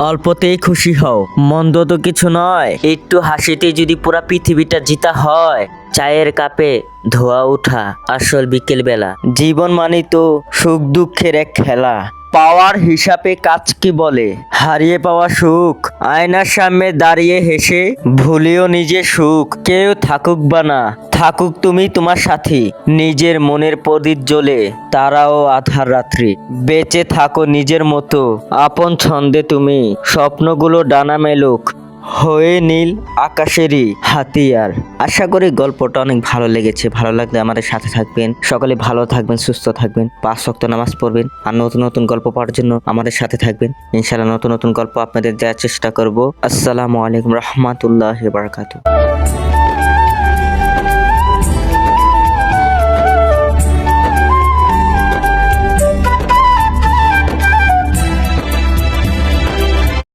অল্পতেই খুশি হও। মন্দ তো কিছু নয়। একটু হাসিতে যদি পুরা পৃথিবীটা জিতা হয়, চায়ের কাপে ধোয়া উঠা আসল বিকেল বেলা জীবন মানে তো সুখ দুঃখের এক খেলা। পাওয়ার হিসাবে কাজ কি বলে? হারিয়ে পাওয়া সুখ, আয়নার সামনে দাঁড়িয়ে হেসে, ভুলিও নিজে সুখ, কেউ থাকুক বা না, থাকুক তুমি তোমার সাথী। নিজের মনের প্রদীপ জ্বলে, তারাও আধার রাত্রি। বেঁচে থাকো নিজের মতো, আপন ছন্দে তুমি, স্বপ্নগুলো ডানা মেলুক। হয়ে নীল আকাশেরই হাতিয়ার। আশা করি গল্পটা অনেক ভালো লেগেছে। ভালো লাগলে আমাদের সাথে থাকবেন। সকলে ভালো থাকবেন, সুস্থ থাকবেন। পাঁচ শক্ত নামাজ পড়বেন আর নতুন নতুন গল্প পাওয়ার জন্য আমাদের সাথে থাকবেন। ইনশাআল্লাহ নতুন নতুন গল্প আপনাদের দেওয়ার চেষ্টা করব। আসসালামু আলাইকুম রহমতুল্লাহ বারকাতু